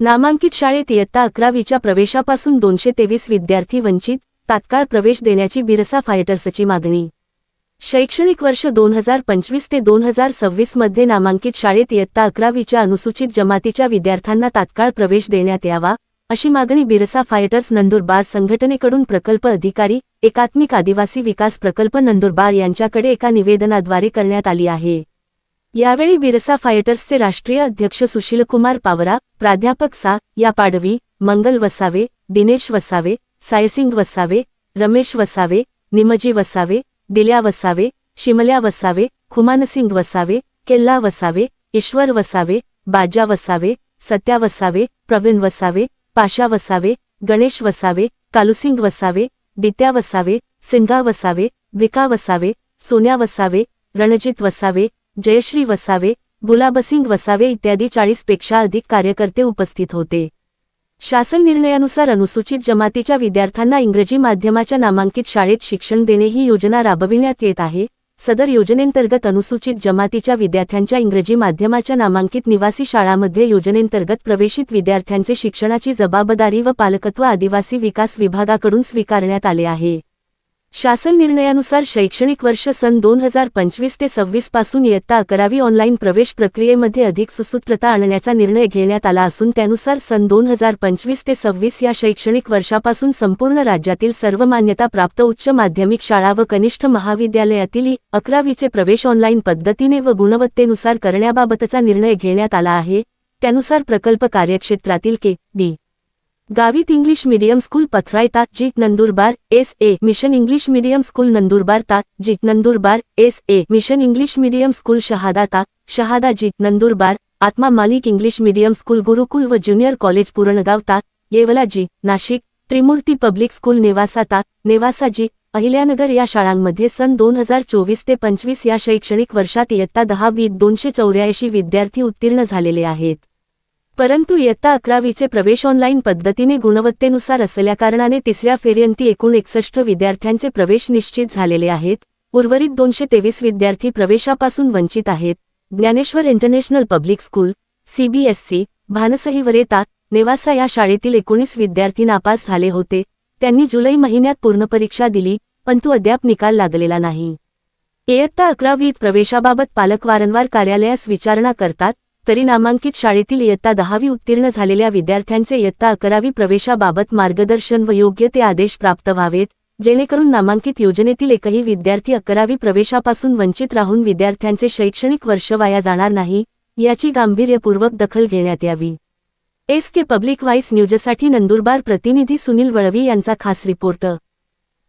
नामांकित शाळेत इयत्ता अकरावीच्या प्रवेशापासून दोनशे तेवीस विद्यार्थी वंचित तात्काळ प्रवेश देण्याची बिरसा फायटर्सची मागणी. शैक्षणिक वर्ष दोन हजार पंचवीस ते दोन हजार सव्वीसमध्ये नामांकित शाळेत इयत्ता अकरावीच्या अनुसूचित जमातीच्या विद्यार्थ्यांना तात्काळ प्रवेश देण्यात यावा अशी मागणी बिरसा फायटर्स नंदुरबार संघटनेकडून प्रकल्प अधिकारी एकात्मिक आदिवासी विकास प्रकल्प नंदुरबार यांच्याकडे एका निवेदनाद्वारे करण्यात आली आहे. यावेळी बिरसा फायटर्सचे राष्ट्रीय अध्यक्ष सुशीलकुमार पावरा प्राध्यापक सा. या पाडवी मंगल वसावे दिनेश वसावे सायसिंग वसावे रमेश वसावे निमजी वसावे दिल्या वसावे शिमल्या वसावे खुमानसिंग वसावे केल्ला वसावे ईश्वर वसावे बाजा वसावे सत्या वसावे प्रवीण वसावे पाशा वसावे गणेश वसावे कालुसिंग वसावे दित्या वसावे सिंगा वसावे विका वसावे सोन्या वसावे रणजित वसावे जयश्री वसावे गुलाबसिंग वसावे इत्यादी चाळीसपेक्षा अधिक कार्यकर्ते उपस्थित होते. शासन निर्णयानुसार अनुसूचित जमातीच्या विद्यार्थ्यांना इंग्रजी माध्यमाच्या नामांकित शाळेत शिक्षण देणे ही योजना राबविण्यात येत आहे. सदर योजनेंतर्गत अनुसूचित जमातीच्या विद्यार्थ्यांच्या इंग्रजी माध्यमाच्या नामांकित निवासी शाळांमध्ये योजनेंतर्गत प्रवेशित विद्यार्थ्यांचे शिक्षणाची जबाबदारी व पालकत्व आदिवासी विकास विभागाकडून स्वीकारण्यात आले आहे. शासन निर्णयानुसार शैक्षणिक वर्ष सन दोन हजार पंचवीस ते सव्वीसपासून इयत्ता अकरावी ऑनलाईन प्रवेश प्रक्रियेमध्ये अधिक सुसूत्रता आणण्याचा निर्णय घेण्यात आला असून त्यानुसार सन दोन हजार पंचवीस ते सव्वीस या शैक्षणिक वर्षापासून संपूर्ण राज्यातील सर्व मान्यताप्राप्त उच्च माध्यमिक शाळा व कनिष्ठ महाविद्यालयातील अकरावीचे प्रवेश ऑनलाईन पद्धतीने व गुणवत्तेनुसार करण्याबाबतचा निर्णय घेण्यात आला आहे. त्यानुसार प्रकल्प कार्यक्षेत्रातील K D. Gavit English medium school पथरायता G Nandurbar S A mission English medium school Nandurbar ता जी Nandurbar S A mission English medium school Shahada ता शहादा जी नंदुरबार आत्मा मालिक इंग्लिश मीडियम स्कूल गुरुकुल व ज्युनियर कॉलेज पुरणगाव ता येवला जी नाशिक त्रिमूर्ती पब्लिक स्कूल नेवासा ता नेवासा जी अहिल्यानगर या शाळांमध्ये सन दोन हजार चोवीस ते पंचवीस या शैक्षणिक वर्षात इयत्ता दहावी दोनशे चौऱ्याऐंशी विद्यार्थी उत्तीर्ण झालेले आहेत. परंतु इयत्ता अकरावीचे प्रवेश ऑनलाईन पद्धतीने गुणवत्तेनुसार असल्याकारणाने तिसऱ्या फेरीअंती एकूण एकसष्ट विद्यार्थ्यांचे प्रवेश निश्चित झालेले आहेत. उर्वरित दोनशे तेवीस विद्यार्थी प्रवेशापासून वंचित आहेत. Dnyaneshwar international public school CBSE भानसहीवरेता Nevasa या शाळेतील एकोणीस विद्यार्थी नापास झाले होते. त्यांनी जुलै महिन्यात पूर्णपरीक्षा दिली परंतु अद्याप निकाल लागलेला नाही. इयत्ता अकरावीत प्रवेशाबाबत पालक वारंवार कार्यालयास विचारणा करतात तरी नामांकित शाळेतील इयत्ता दहावी उत्तीर्ण झालेल्या विद्यार्थ्यांचे इयत्ता अकरावी प्रवेशाबाबत मार्गदर्शन व योग्य ते आदेश प्राप्त व्हावेत जेणेकरून नामांकित योजनेतील एकही विद्यार्थी अकरावी प्रवेशापासून वंचित राहून विद्यार्थ्यांचे शैक्षणिक वर्ष वाया जाणार नाही याची गांभीर्यपूर्वक दखल घेण्यात यावी. एस के पब्लिक व्हाईस न्यूजसाठी नंदुरबार प्रतिनिधी सुनील वळवी यांचा खास रिपोर्ट.